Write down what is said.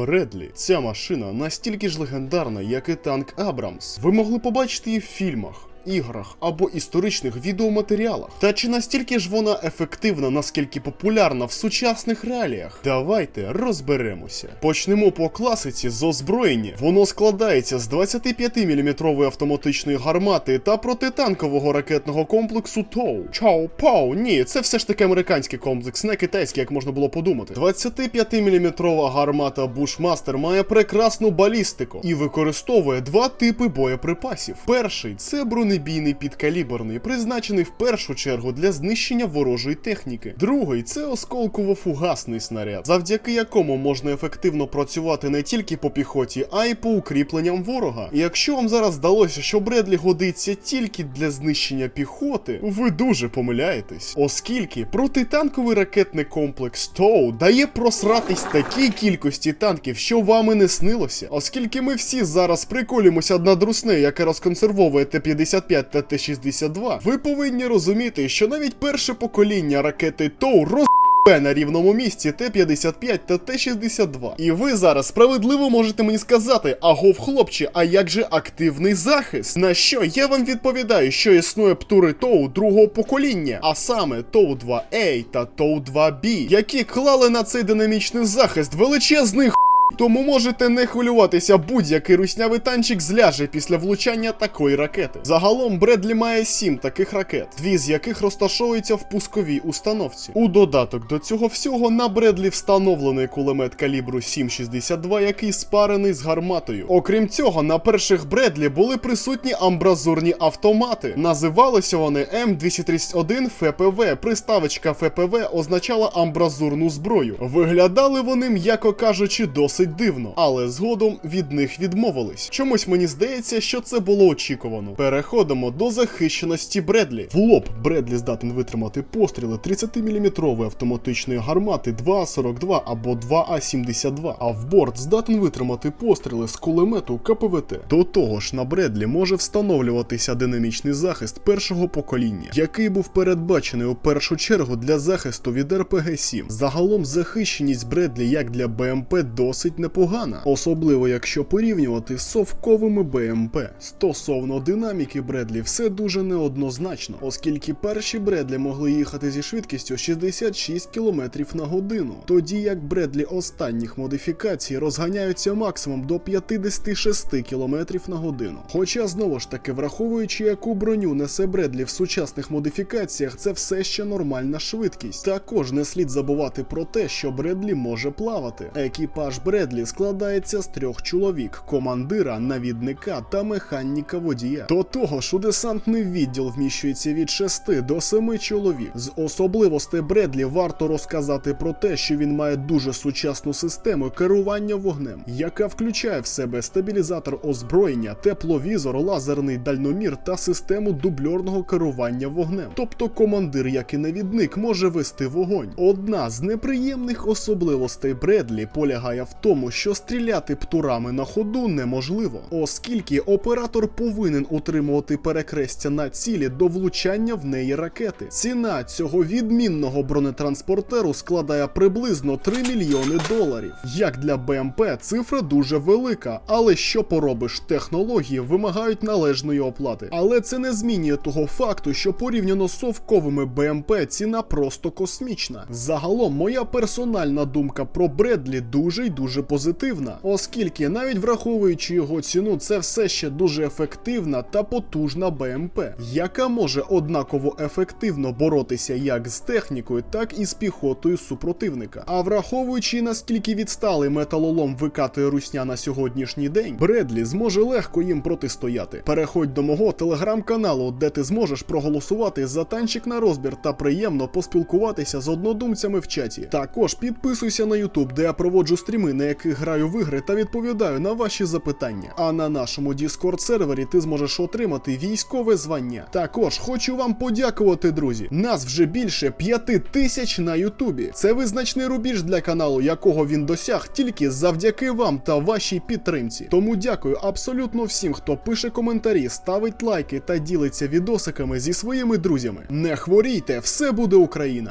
Бредлі. Ця машина настільки ж легендарна, як і танк Абрамс. Ви могли побачити її в фільмах. Іграх або історичних відеоматеріалах. Та чи настільки ж вона ефективна, наскільки популярна в сучасних реаліях? Давайте розберемося. Почнемо по класиці з озброєння. Воно складається з 25-мм автоматичної гармати та протитанкового ракетного комплексу ТОУ. Чау Пау, ні, це все ж таки американський комплекс, не китайський, як можна було подумати. 25-мм гармата Бушмастер має прекрасну балістику і використовує два типи боєприпасів. Перший це бронебійний підкаліберний, призначений в першу чергу для знищення ворожої техніки. Другий це осколково-фугасний снаряд, завдяки якому можна ефективно працювати не тільки по піхоті, а й по укріпленням ворога. І якщо вам зараз здалося, що Бредлі годиться тільки для знищення піхоти, ви дуже помиляєтесь, оскільки протитанковий ракетний комплекс ТОУ дає просратись такій кількості танків, що вам і не снилося, оскільки ми всі зараз приколюємося над руснею, яка розконсервовує Т-55 та Т-62, ви повинні розуміти, що навіть перше покоління ракети ТОУ роз... на рівному місці Т-55 та Т-62. І ви зараз справедливо можете мені сказати, агов хлопче, а як же активний захист? На що я вам відповідаю, що існує птури ТОУ другого покоління, а саме ТОУ 2А та ТОУ 2B, які клали на цей динамічний захист величезний х... Тому можете не хвилюватися, будь-який руснявий танчик зляже після влучання такої ракети. Загалом Бредлі має сім таких ракет, дві з яких розташовуються в пусковій установці. У додаток до цього всього на Бредлі встановлений кулемет калібру 7,62, який спарений з гарматою. Окрім цього, на перших Бредлі були присутні амбразурні автомати. Називалися вони М231 ФПВ. Приставочка ФПВ означала амбразурну зброю. Виглядали вони, м'яко кажучи, досить дивно, але згодом від них відмовились. Чомусь мені здається, що це було очікувано. Переходимо до захищеності Бредлі. В лоб Бредлі здатен витримати постріли 30-мм автоматичної гармати 2А42 або 2А72, а в борт здатен витримати постріли з кулемету КПВТ. До того ж, на Бредлі може встановлюватися динамічний захист першого покоління, який був передбачений у першу чергу для захисту від РПГ-7. Загалом захищеність Бредлі як для БМП досить непогана, особливо якщо порівнювати з совковими БМП. Стосовно динаміки Бредлі, все дуже неоднозначно, оскільки перші Бредлі могли їхати зі швидкістю 66 км на годину, тоді як Бредлі останніх модифікацій розганяються максимум до 56 км на годину. Хоча знову ж таки, враховуючи, яку броню несе Бредлі в сучасних модифікаціях, це все ще нормальна швидкість. Також не слід забувати про те, що Бредлі може плавати. Екіпаж Бредлі складається з трьох чоловік: командира, навідника та механіка водія. До того ж, у десантний відділ вміщується від 6 до 7 чоловік. З особливостей Бредлі варто розказати про те, що він має дуже сучасну систему керування вогнем, яка включає в себе стабілізатор озброєння, тепловізор, лазерний дальномір та систему дубльорного керування вогнем. Тобто командир, як і навідник, може вести вогонь. Одна з неприємних особливостей Бредлі полягає в тому, що стріляти птурами на ходу неможливо, оскільки оператор повинен утримувати перекрестя на цілі до влучання в неї ракети. Ціна цього відмінного бронетранспортеру складає приблизно 3 мільйони доларів. Як для БМП, цифра дуже велика, але що поробиш, технології вимагають належної оплати. Але це не змінює того факту, що порівняно з совковими БМП ціна просто космічна. Загалом, моя персональна думка про Бредлі дуже й дуже позитивна, оскільки навіть враховуючи його ціну, це все ще дуже ефективна та потужна БМП, яка може однаково ефективно боротися як з технікою, так і з піхотою супротивника. А враховуючи наскільки відсталий металолом викатує русня на сьогоднішній день, Бредлі зможе легко їм протистояти. Переходь до мого телеграм-каналу, де ти зможеш проголосувати за танчик на розбір та приємно поспілкуватися з однодумцями в чаті. Також підписуйся на YouTube, де я проводжу стріми, на яких граю в ігри та відповідаю на ваші запитання. А на нашому Discord сервері ти зможеш отримати військове звання. Також хочу вам подякувати, друзі. Нас вже більше п'яти тисяч на Ютубі. Це визначний рубіж для каналу, якого він досяг тільки завдяки вам та вашій підтримці. Тому дякую абсолютно всім, хто пише коментарі, ставить лайки та ділиться відосиками зі своїми друзями. Не хворійте, все буде Україна!